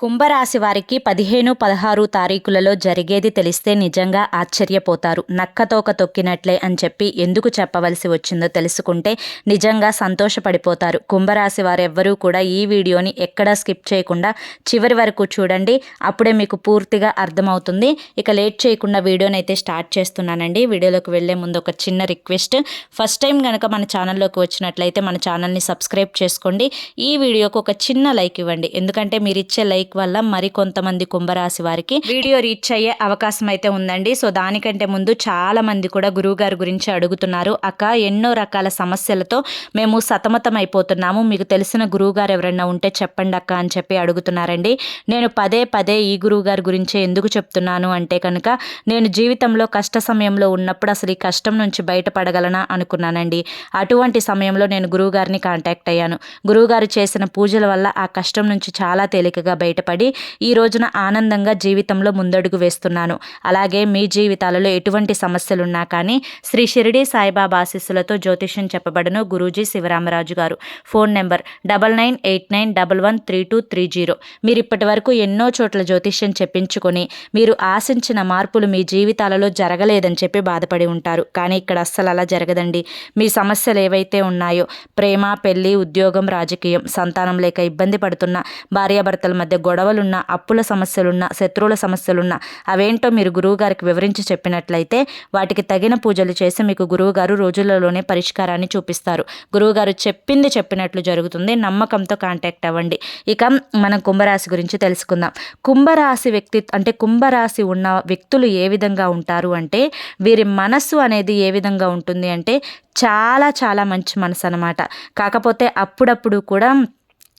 కుంభరాశి వారికి పదిహేను పదహారు తారీఖులలో జరిగేది తెలిస్తే నిజంగా ఆశ్చర్యపోతారు. నక్కతోక తొక్కినట్లే అని చెప్పి ఎందుకు చెప్పవలసి వచ్చిందో తెలుసుకుంటే నిజంగా సంతోషపడిపోతారు. కుంభరాశి వారెవ్వరూ కూడా ఈ వీడియోని ఎక్కడా స్కిప్ చేయకుండా చివరి వరకు చూడండి. అప్పుడే మీకు పూర్తిగా అర్థమవుతుంది. ఇక లేట్ చేయకుండా వీడియోని అయితే స్టార్ట్ చేస్తున్నానండి. వీడియోలోకి వెళ్ళే ముందు ఒక చిన్న రిక్వెస్ట్. ఫస్ట్ టైం కనుక మన ఛానల్లోకి వచ్చినట్లయితే మన ఛానల్ని సబ్స్క్రైబ్ చేసుకోండి. ఈ వీడియోకు ఒక చిన్న లైక్ ఇవ్వండి. ఎందుకంటే మీరు ఇచ్చే లైక్ వల్ల మరి కొంతమంది కుంభరాశి వారికి వీడియో రీచ్ అయ్యే అవకాశం అయితే ఉందండి. సో దానికంటే ముందు చాలా మంది కూడా గురువు గారి గురించి అడుగుతున్నారు. అక్క ఎన్నో రకాల సమస్యలతో మేము సతమతం అయిపోతున్నాము. మీకు తెలిసిన గురువు గారు ఎవరైనా ఉంటే చెప్పండి అక్క అని చెప్పి అడుగుతున్నారండి. నేను పదే పదే ఈ గురువు గారి గురించే ఎందుకు చెప్తున్నాను అంటే కనుక నేను జీవితంలో కష్ట సమయంలో ఉన్నప్పుడు అసలు ఈ కష్టం నుంచి బయటపడగలనా అనుకున్నానండి. అటువంటి సమయంలో నేను గురువుగారిని కాంటాక్ట్ అయ్యాను. గురువుగారు చేసిన పూజల వల్ల ఆ కష్టం నుంచి చాలా తేలికగా బయట బయటపడి ఈ రోజున ఆనందంగా జీవితంలో ముందడుగు వేస్తున్నాను. అలాగే మీ జీవితాలలో ఎటువంటి సమస్యలున్నా కానీ శ్రీ షిరిడి సాయిబాబా ఆశీస్సులతో జ్యోతిష్యం చెప్పబడను Guruji Sivaramaraju garu. Phone number double nine eight nine double one three two three zero. మీరు ఇప్పటి వరకు ఎన్నో చోట్ల జ్యోతిష్యం చెప్పించుకొని మీరు ఆశించిన మార్పులు మీ జీవితాలలో జరగలేదని చెప్పి బాధపడి ఉంటారు. కానీ ఇక్కడ అస్సలు అలా జరగదండి. మీ సమస్యలు ఏవైతే ఉన్నాయో ప్రేమ పెళ్ళి ఉద్యోగం రాజకీయం సంతానం లేక ఇబ్బంది పడుతున్న భార్యాభర్తల మధ్య గొడవలున్న అప్పుల సమస్యలున్న శత్రువుల సమస్యలున్న అవేంటో మీరు గురువుగారికి వివరించి చెప్పినట్లయితే వాటికి తగిన పూజలు చేసి మీకు గురువుగారు రోజులలోనే పరిష్కారాన్ని చూపిస్తారు. గురువుగారు చెప్పింది చెప్పినట్లు జరుగుతుంది. నమ్మకంతో కాంటాక్ట్ అవ్వండి. ఇక మనం కుంభరాశి గురించి తెలుసుకుందాం. కుంభరాశి వ్యక్తి అంటే కుంభరాశి ఉన్న వ్యక్తులు ఏ విధంగా ఉంటారు అంటే వీరి మనస్సు అనేది ఏ విధంగా ఉంటుంది అంటే చాలా చాలా మంచి మనసు అనమాట కాకపోతే అప్పుడప్పుడు కూడా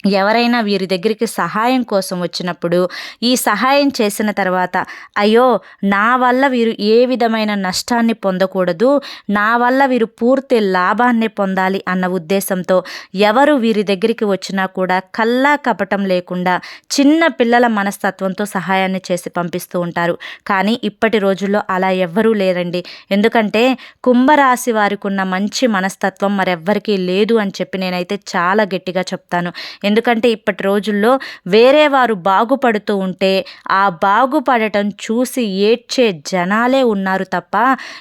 ఎవరైనా వీరి దగ్గరికి సహాయం కోసం వచ్చినప్పుడు ఈ సహాయం చేసిన తర్వాత అయ్యో నా వల్ల వీరు ఏ విధమైన నష్టాన్ని పొందకూడదు నా వల్ల వీరు పూర్తి లాభాన్ని పొందాలి అన్న ఉద్దేశంతో ఎవరు వీరి దగ్గరికి వచ్చినా కూడా కల్లా కపటం లేకుండా చిన్న పిల్లల మనస్తత్వంతో సహాయాన్ని చేసి పంపిస్తూ ఉంటారు. కానీ ఇప్పటి రోజుల్లో అలా ఎవ్వరూ లేరండి. ఎందుకంటే కుంభరాశి వారికి ఉన్న మంచి మనస్తత్వం మరెవ్వరికీ లేదు అని చెప్పి నేనైతే చాలా గట్టిగా చెప్తాను. ఎందుకంటే ఇప్పటి రోజుల్లో వేరే వారు బాగుపడుతూ ఉంటే ఆ బాగుపడటం చూసి ఏడ్చే జనాలే ఉన్నారు తప్ప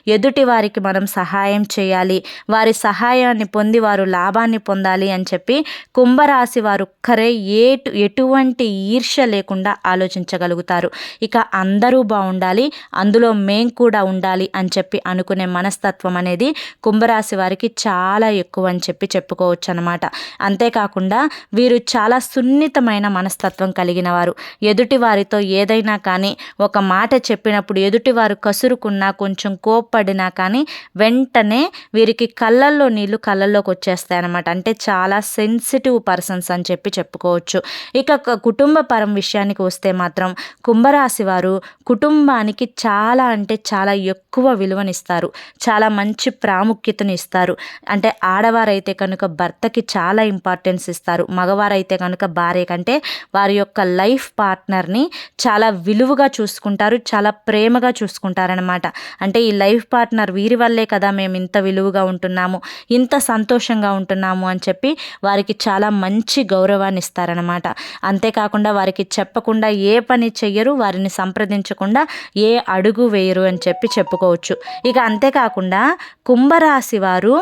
ఎదుటి వారికి మనం సహాయం చేయాలి. వారి సహాయాన్ని పొంది వారు లాభాన్ని పొందాలి అని చెప్పి కుంభరాశి వారు ఒక్కరే ఏటు ఎటువంటి ఈర్ష్య లేకుండా ఆలోచించగలుగుతారు. ఇక అందరూ బాగుండాలి అందులో మేం కూడా ఉండాలి అని చెప్పి అనుకునే మనస్తత్వం అనేది కుంభరాశి వారికి చాలా ఎక్కువ అని చెప్పి చెప్పుకోవచ్చు అనమాట అంతేకాకుండా వీరు చాలా సున్నితమైన మనస్తత్వం కలిగిన వారు ఎదుటి వారితో ఏదైనా కానీ ఒక మాట చెప్పినప్పుడు ఎదుటివారు కసురుకున్నా కొంచెం కోప్పడినా కానీ వెంటనే వీరికి కళ్ళల్లో నీళ్ళు కళ్ళల్లోకి వచ్చేస్తాయి అనమాట అంటే చాలా సెన్సిటివ్ పర్సన్స్ అని చెప్పి చెప్పుకోవచ్చు. ఇక కుటుంబ పరం విషయానికి వస్తే మాత్రం కుంభరాశి వారు కుటుంబానికి చాలా అంటే చాలా ఎక్కువ విలువనిస్తారు. చాలా మంచి ప్రాముఖ్యతను ఇస్తారు అంటే ఆడవారైతే కనుక భర్తకి చాలా ఇంపార్టెన్స్ ఇస్తారు. మగవారు అయితే కనుక భార్య కంటే వారి యొక్క లైఫ్ పార్ట్నర్ని చాలా విలువగా చూసుకుంటారు చాలా ప్రేమగా చూసుకుంటారనమాట అంటే ఈ లైఫ్ పార్ట్నర్ వీరి వల్లే కదా మేము ఇంత విలువగా ఉంటున్నాము ఇంత సంతోషంగా ఉంటున్నాము అని చెప్పి వారికి చాలా మంచి గౌరవాన్ని ఇస్తారనమాట అంతేకాకుండా వారికి చెప్పకుండా ఏ పని చెయ్యరు వారిని సంప్రదించకుండా ఏ అడుగు వేయరు అని చెప్పి చెప్పుకోవచ్చు. ఇక అంతేకాకుండా కుంభరాశి వారు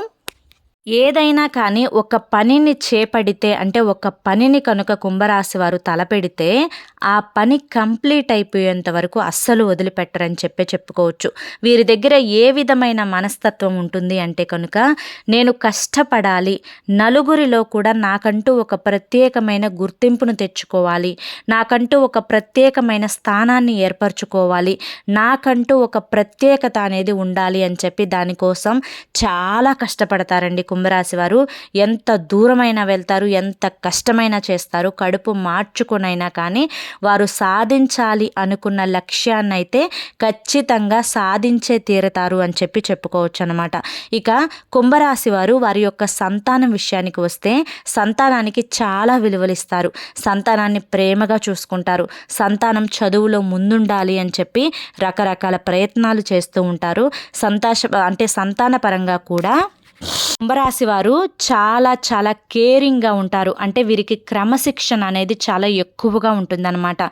ఏదైనా కానీ ఒక పనిని చేపడితే అంటే ఒక పనిని కనుక కుంభరాశి వారు తలపెడితే ఆ పని కంప్లీట్ అయిపోయేంత వరకు అస్సలు వదిలిపెట్టరని చెప్పే చెప్పుకోవచ్చు. వీరి దగ్గర ఏ విధమైన మనస్తత్వం ఉంటుంది అంటే కనుక నేను కష్టపడాలి నలుగురిలో కూడా నాకంటూ ఒక ప్రత్యేకమైన గుర్తింపును తెచ్చుకోవాలి నాకంటూ ఒక ప్రత్యేకమైన స్థానాన్ని ఏర్పరచుకోవాలి నాకంటూ ఒక ప్రత్యేకత అనేది ఉండాలి అని చెప్పి దానికోసం చాలా కష్టపడతారండి కుంభరాశి వారు ఎంత దూరమైనా వెళ్తారు ఎంత కష్టమైనా చేస్తారు కడుపు మార్చుకునైనా కానీ వారు సాధించాలి అనుకున్న లక్ష్యాన్ని అయితే ఖచ్చితంగా సాధించే తీరతారు అని చెప్పి చెప్పుకోవచ్చు అనమాట ఇక కుంభరాశి వారు వారి యొక్క సంతానం విషయానికి వస్తే సంతానానికి చాలా విలువలిస్తారు. సంతానాన్ని ప్రేమగా చూసుకుంటారు. సంతానం చదువులో ముందుండాలి అని చెప్పి రకరకాల ప్రయత్నాలు చేస్తూ ఉంటారు. సంతోష అంటే సంతాన పరంగా కూడా కుంభరాశి వారు చాలా చాలా కేరింగ్గా ఉంటారు. అంటే వీరికి క్రమశిక్షణ అనేది చాలా ఎక్కువగా ఉంటుందన్నమాట.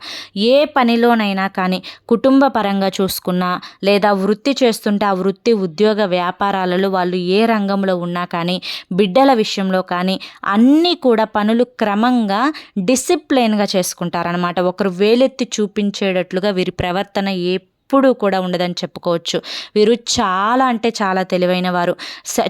ఏ పనిలోనైనా కానీ కుటుంబ పరంగా చూసుకున్నా లేదా వృత్తి చేస్తుంటే ఆ వృత్తి ఉద్యోగ వ్యాపారాలలో వాళ్ళు ఏ రంగంలో ఉన్నా కానీ బిడ్డల విషయంలో కానీ అన్నీ కూడా పనులు క్రమంగా డిసిప్లైన్గా చేసుకుంటారనమాట ఒకరు వేలెత్తి చూపించేటట్లుగా వీరి ప్రవర్తన ఏ ఎప్పుడూ కూడా ఉండదని చెప్పుకోవచ్చు. వీరు చాలా అంటే చాలా తెలివైన వారు.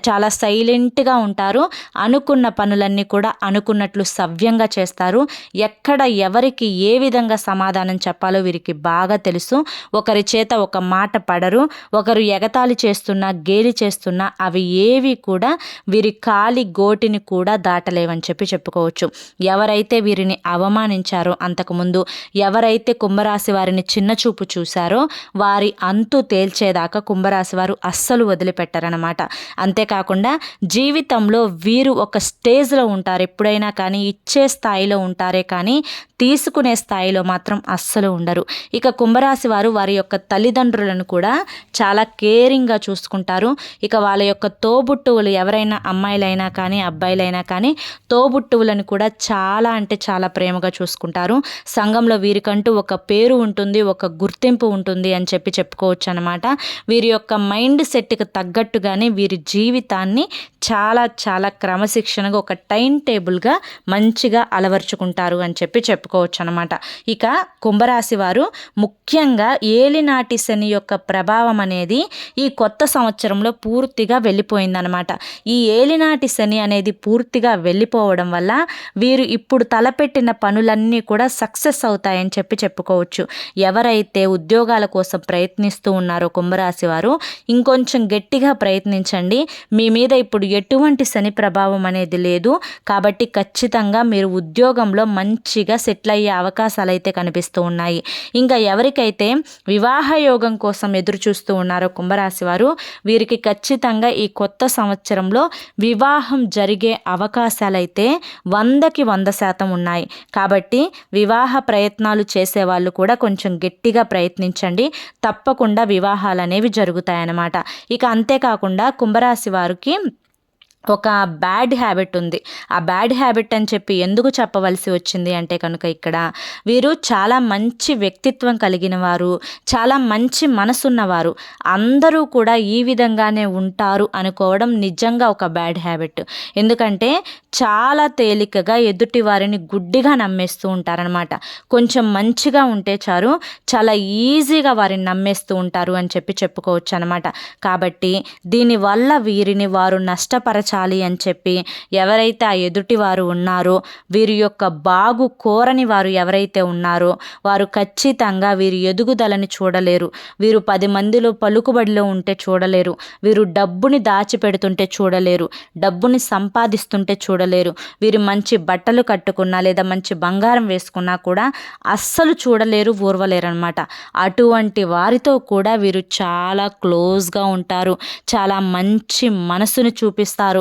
చాలా సైలెంట్గా ఉంటారు. అనుకున్న పనులన్నీ కూడా అనుకున్నట్లు సవ్యంగా చేస్తారు. ఎక్కడ ఎవరికి ఏ విధంగా సమాధానం చెప్పాలో వీరికి బాగా తెలుసు. ఒకరి చేత ఒక మాట పడరు. ఒకరు ఎగతాళి చేస్తున్నా గేలి చేస్తున్నా అవి ఏవి కూడా వీరి కాలి గోటిని కూడా దాటలేవని చెప్పి చెప్పుకోవచ్చు. ఎవరైతే వీరిని అవమానించారో అంతకుముందు ఎవరైతే కుంభరాశి వారిని చిన్నచూపు చూశారో వారి అంతు తేల్చేదాకా కుంభరాశి వారు అస్సలు వదిలిపెట్టారనమాట అంతేకాకుండా జీవితంలో వీరు ఒక స్టేజ్లో ఉంటారు. ఎప్పుడైనా కానీ ఇచ్చే స్థాయిలో ఉంటారే కానీ తీసుకునే స్థాయిలో మాత్రం అస్సలు ఉండరు. ఇక కుంభరాశి వారు వారి యొక్క తల్లిదండ్రులను కూడా చాలా కేరింగ్గా చూసుకుంటారు. ఇక వాళ్ళ యొక్క తోబుట్టువులు ఎవరైనా అమ్మాయిలైనా కానీ అబ్బాయిలైనా కానీ తోబుట్టువులను కూడా చాలా అంటే చాలా ప్రేమగా చూసుకుంటారు. సంఘంలో వీరికంటూ ఒక పేరు ఉంటుంది ఒక గుర్తింపు ఉంటుంది అని అని చెప్పి చెప్పుకోవచ్చు అనమాట వీరి యొక్క మైండ్ సెట్కి తగ్గట్టుగానే వీరి జీవితాన్ని చాలా చాలా క్రమశిక్షణగా ఒక టైం టేబుల్గా మంచిగా అలవర్చుకుంటారు అని చెప్పి చెప్పుకోవచ్చు అనమాట ఇక కుంభరాశి వారు ముఖ్యంగా ఏలినాటి శని యొక్క ప్రభావం అనేది ఈ కొత్త సంవత్సరంలో పూర్తిగా వెళ్ళిపోయిందనమాట ఈ ఏలినాటి శని అనేది పూర్తిగా వెళ్ళిపోవడం వల్ల వీరు ఇప్పుడు తలపెట్టిన పనులన్నీ కూడా సక్సెస్ అవుతాయని చెప్పి చెప్పుకోవచ్చు. ఎవరైతే ఉద్యోగాల కోసం ప్రయత్నిస్తూ ఉన్నారో కుంభరాశి వారు. ఇంకొంచెం గట్టిగా ప్రయత్నించండి. మీ మీద ఇప్పుడు ఎటువంటి శని ప్రభావం అనేది లేదు. కాబట్టి ఖచ్చితంగా మీరు ఉద్యోగంలో మంచిగా సెటిల్ అయ్యే అవకాశాలు అయితే కనిపిస్తూ ఉన్నాయి. ఇంకా ఎవరికైతే వివాహ యోగం కోసం ఎదురు చూస్తూ ఉన్నారో కుంభరాశి వారు వీరికి ఖచ్చితంగా ఈ కొత్త సంవత్సరంలో వివాహం జరిగే అవకాశాలైతే వందకి వంద శాతం ఉన్నాయి. కాబట్టి వివాహ ప్రయత్నాలు చేసే వాళ్ళు కూడా కొంచెం గట్టిగా ప్రయత్నించండి. తప్పకుండా వివాహాలు అనేవి జరుగుతాయన్నమాట. ఇక అంతేకాకుండా కుంభరాశి వారికి ఒక బ్యాడ్ హ్యాబిట్ ఉంది. ఆ బ్యాడ్ హ్యాబిట్ అని చెప్పి ఎందుకు చెప్పవలసి వచ్చింది అంటే కనుక ఇక్కడ వీరు చాలా మంచి వ్యక్తిత్వం కలిగిన వారు చాలా మంచి మనసున్నవారు. అందరూ కూడా ఈ విధంగానే ఉంటారు అనుకోవడం నిజంగా ఒక బ్యాడ్ హ్యాబిట్. ఎందుకంటే చాలా తేలికగా ఎదుటి వారిని గుడ్డిగా నమ్మేస్తూ ఉంటారనమాట కొంచెం మంచిగా ఉంటే చారు చాలా ఈజీగా వారిని నమ్మేస్తూ ఉంటారు అని చెప్పి చెప్పుకోవచ్చు అనమాట కాబట్టి దీనివల్ల వీరిని వారు నష్టపరచ మార్చాలి అని చెప్పి ఎవరైతే ఆ ఎదుటి వారు ఉన్నారో వీరి యొక్క బాగు కోరని వారు ఎవరైతే ఉన్నారో వారు ఖచ్చితంగా వీరి ఎదుగుదలని చూడలేరు. వీరు పది మందిలో పలుకుబడిలో ఉంటే చూడలేరు. వీరు డబ్బుని దాచిపెడుతుంటే చూడలేరు. డబ్బుని సంపాదిస్తుంటే చూడలేరు. వీరు మంచి బట్టలు కట్టుకున్నా లేదా మంచి బంగారం వేసుకున్నా కూడా అస్సలు చూడలేరు ఊర్వలేరు అనమాట అటువంటి వారితో కూడా వీరు చాలా క్లోజ్గా ఉంటారు. చాలా మంచి మనసును చూపిస్తారు.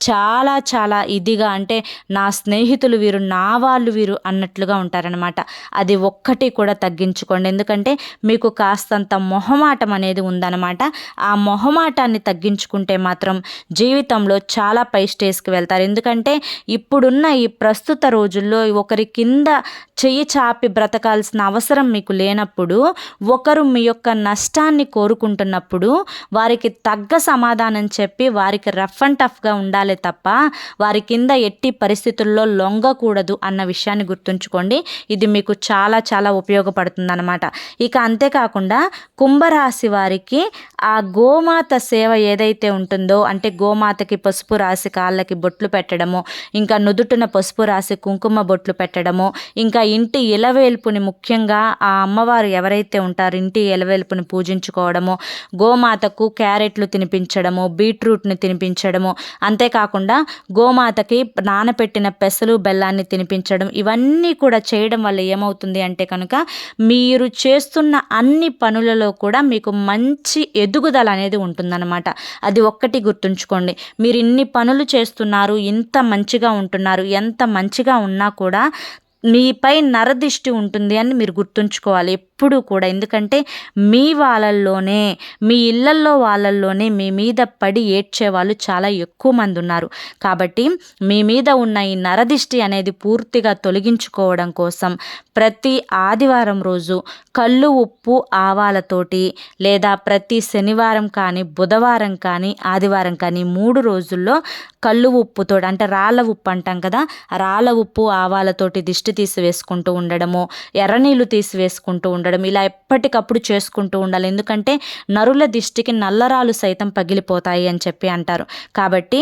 చాలా చాలా ఇదిగా అంటే నా స్నేహితులు వీరు నా వాళ్ళు వీరు అన్నట్లుగా ఉంటారనమాట అది ఒక్కటి కూడా తగ్గించుకోండి. ఎందుకంటే మీకు కాస్తంత మొహమాటం అనేది ఉందన్నమాట. ఆ మొహమాటాన్ని తగ్గించుకుంటే మాత్రం జీవితంలో చాలా పై స్టేజ్కి వెళ్తారు. ఎందుకంటే ఇప్పుడున్న ఈ ప్రస్తుత రోజుల్లో ఒకరి కింద చెయ్యి చాపి బ్రతకాల్సిన అవసరం మీకు లేనప్పుడు ఒకరు మీ యొక్క నష్టాన్ని కోరుకుంటున్నప్పుడు వారికి తగ్గ సమాధానం చెప్పి వారికి రఫ్ అండ్ టఫ్గా ఉండాలి తప్ప వారి కింద ఎట్టి పరిస్థితుల్లో లొంగకూడదు అన్న విషయాన్ని గుర్తుంచుకోండి. ఇది మీకు చాలా చాలా ఉపయోగపడుతుంది అనమాట ఇక అంతేకాకుండా కుంభరాశి వారికి ఆ గోమాత సేవ ఏదైతే ఉంటుందో అంటే గోమాతకి పసుపు రాసి కాళ్ళకి బొట్లు పెట్టడము ఇంకా నుదుటిన పసుపు రాసి కుంకుమ బొట్లు పెట్టడము ఇంకా ఇంటి ఇలవేల్పుని ముఖ్యంగా ఆ అమ్మవారు ఎవరైతే ఉంటారో ఇంటి ఇలవేల్పుని పూజించుకోవడము గోమాతకు క్యారెట్లు తినిపించడము బీట్రూట్ని తినిపించడము అంతేకాకుండా గోమాతకి నానపెట్టిన పెసలు బెల్లాన్ని తినిపించడం ఇవన్నీ కూడా చేయడం వల్ల ఏమవుతుంది అంటే కనుక మీరు చేస్తున్న అన్ని పనులలో కూడా మీకు మంచి ఎదుగుదల అనేది ఉంటుందన్నమాట. అది ఒక్కటి గుర్తుంచుకోండి. మీరు ఇన్ని పనులు చేస్తున్నారు ఇంత మంచిగా ఉంటున్నారు ఎంత మంచిగా ఉన్నా కూడా మీపై నరదిష్టి ఉంటుంది అని మీరు గుర్తుంచుకోవాలి ఎప్పుడూ కూడా. ఎందుకంటే మీ వాళ్ళల్లోనే మీ ఇళ్ళల్లో వాళ్ళల్లోనే మీ మీద పడి ఏడ్చే వాళ్ళు చాలా ఎక్కువ మంది ఉన్నారు. కాబట్టి మీ మీద ఉన్న ఈ నరదిష్టి అనేది పూర్తిగా తొలగించుకోవడం కోసం ప్రతి ఆదివారం రోజు కళ్ళు ఉప్పు ఆవాలతోటి లేదా ప్రతి శనివారం కానీ బుధవారం కానీ ఆదివారం కానీ మూడు రోజుల్లో కళ్ళు ఉప్పుతో అంటే రాళ్ళ ఉప్పు అంటాం కదా రాళ్ళ ఉప్పు ఆవాలతోటి దిష్టి తీసివేసుకుంటూ ఉండడము ఎర్రనీళ్ళు తీసివేసుకుంటూ ఉండడం ఇలా ఎప్పటికప్పుడు చేసుకుంటూ ఉండాలి. ఎందుకంటే నరుల దిష్టికి నల్లరాలు సైతం పగిలిపోతాయి అని చెప్పి అంటారు. కాబట్టి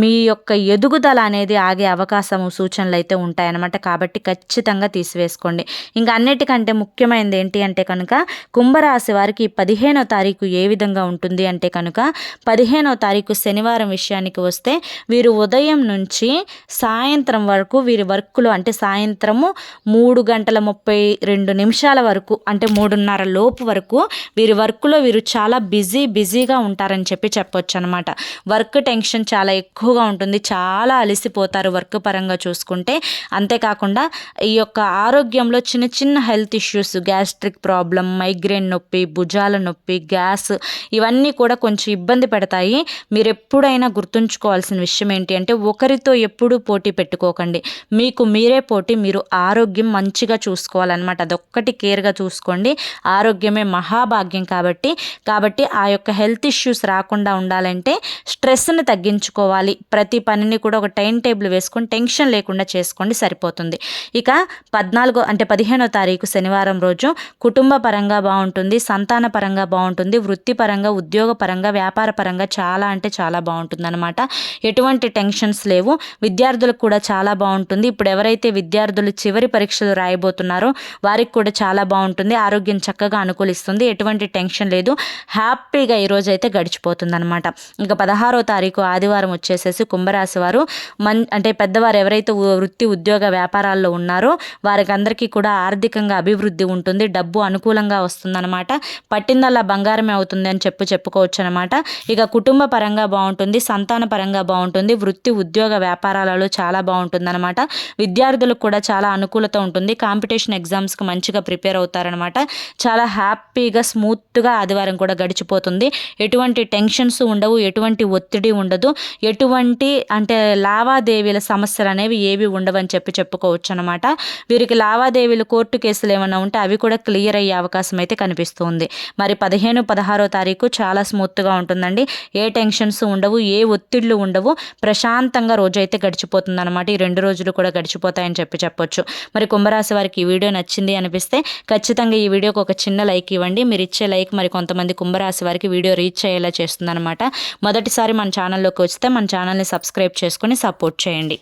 మీ యొక్క ఎదుగుదల అనేది ఆగే అవకాశము సూచనలు అయితే ఉంటాయన్నమాట. కాబట్టి ఖచ్చితంగా తీసివేసుకోండి. ఇంకా అన్నిటికంటే ముఖ్యమైనది ఏంటి అంటే కనుక కుంభరాశి వారికి పదిహేనో తారీఖు ఏ విధంగా ఉంటుంది అంటే కనుక పదిహేనో తారీఖు శనివారం విషయానికి వస్తే వీరు ఉదయం నుంచి సాయంత్రం వరకు వీరి వర్క్లు అంటే సాయంత్రము మూడు గంటల ముప్పై రెండు నిమిషాల వరకు అంటే మూడున్నర లోపు వరకు వీరి వర్క్లో వీరు చాలా బిజీ బిజీగా ఉంటారని చెప్పి చెప్పొచ్చు అనమాట వర్క్ టెన్షన్ చాలా ఎక్కువగా ఉంటుంది. చాలా అలసిపోతారు వర్క్ పరంగా చూసుకుంటే. అంతేకాకుండా ఈ యొక్క ఆరోగ్యంలో చిన్న చిన్న health issues gastric problem migraine నొప్పి భుజాల నొప్పి గ్యాస్ ఇవన్నీ కూడా కొంచెం ఇబ్బంది పెడతాయి. మీరు ఎప్పుడైనా గుర్తుంచుకోవాల్సిన విషయం ఏంటి అంటే ఒకరితో ఎప్పుడూ పోటీ పెట్టుకోకండి. మీకు మీరే పోటీ మీరు ఆరోగ్యం మంచిగా చూసుకోవాలన్నమాట. అదొక్కటి కేర్గా చూసుకోండి. ఆరోగ్యమే మహాభాగ్యం కాబట్టి. కాబట్టి ఆ యొక్క హెల్త్ ఇష్యూస్ రాకుండా ఉండాలంటే స్ట్రెస్ని తగ్గించుకోవాలి. ప్రతి పనిని కూడా ఒక టైం టేబుల్ వేసుకొని టెన్షన్ లేకుండా చేసుకోండి సరిపోతుంది. ఇక పద్నాలుగో అంటే పదిహేనో తారీఖు శనివారం రోజు కుటుంబ పరంగా బాగుంటుంది సంతాన పరంగా బాగుంటుంది వృత్తిపరంగా ఉద్యోగపరంగా వ్యాపార పరంగా చాలా అంటే చాలా బాగుంటుంది అనమాట ఎటువంటి టెన్షన్స్ లేవు. విద్యార్థులకు కూడా చాలా బాగుంటుంది. ఇప్పుడు ఎవరైతే విద్యార్థులు చివరి పరీక్షలు రాయబోతున్నారో వారికి కూడా చాలా బాగుంటుంది. ఆరోగ్యం చక్కగా అనుకూలిస్తుంది. ఎటువంటి టెన్షన్ లేదు. హ్యాపీగా ఈరోజు అయితే గడిచిపోతుంది అనమాట ఇంకా పదహారో తారీఖు ఆదివారం వచ్చేసేసి కుంభరాశి వారు మన్ అంటే పెద్దవారు ఎవరైతే వృత్తి ఉద్యోగ వ్యాపారాల్లో ఉన్నారో వారికి అందరికీ కూడా ఆర్థికంగా అభివృద్ధి ఉంటుంది. డబ్బు అనుకూలంగా వస్తుందన్నమాట. పట్టిందల్లా బంగారమే అవుతుంది అని చెప్పి చెప్పుకోవచ్చు అనమాట ఇక కుటుంబ పరంగా బాగుంటుంది సంతాన పరంగా బాగుంటుంది వృత్తి ఉద్యోగ వ్యాపారాలలో చాలా బాగుంటుంది అనమాట విద్యార్థులకు కూడా చాలా అనుకూలత ఉంటుంది. కాంపిటీషన్ ఎగ్జామ్స్కి మంచిగా ప్రిపేర్ అవుతారనమాట చాలా హ్యాపీగా స్మూత్గా ఆదివారం కూడా గడిచిపోతుంది. ఎటువంటి టెన్షన్స్ ఉండవు ఎటువంటి ఒత్తిడి ఉండదు. ఎటువంటి అంటే లావాదేవీల సమస్యలు అనేవి ఏవి ఉండవని చెప్పి చెప్పుకోవచ్చు అనమాట వీరికి లావాదేవీలు కోర్టు కేసులు ఏమైనా ఉంటే అవి కూడా క్లియర్ అయ్యే అవకాశం అయితే కనిపిస్తుంది. మరి పదిహేను పదహారో తారీఖు చాలా స్మూత్గా ఉంటుందండి. ఏ టెన్షన్స్ ఉండవు ఏ ఒత్తిళ్ళు ఉండవు. ప్రశాంతంగా రోజు అయితే గడిచిపోతుంది అనమాట ఈ రెండు రోజులు కూడా గడిచిపోతాయని చెప్పి చెప్పొచ్చు. మరి కుంభరాశి వారికి ఈ వీడియో నచ్చింది అనిపిస్తే ఖచ్చితంగా ఈ వీడియోకి ఒక చిన్న లైక్ ఇవ్వండి. మీరు ఇచ్చే లైక్ మరి కొంతమంది కుంభరాశి వారికి వీడియో రీచ్ అయ్యేలా చేస్తుందన్నమాట. మొదటిసారి మన ఛానల్లోకి వస్తే మన ఛానల్ని సబ్స్క్రైబ్ చేసుకొని సపోర్ట్ చేయండి.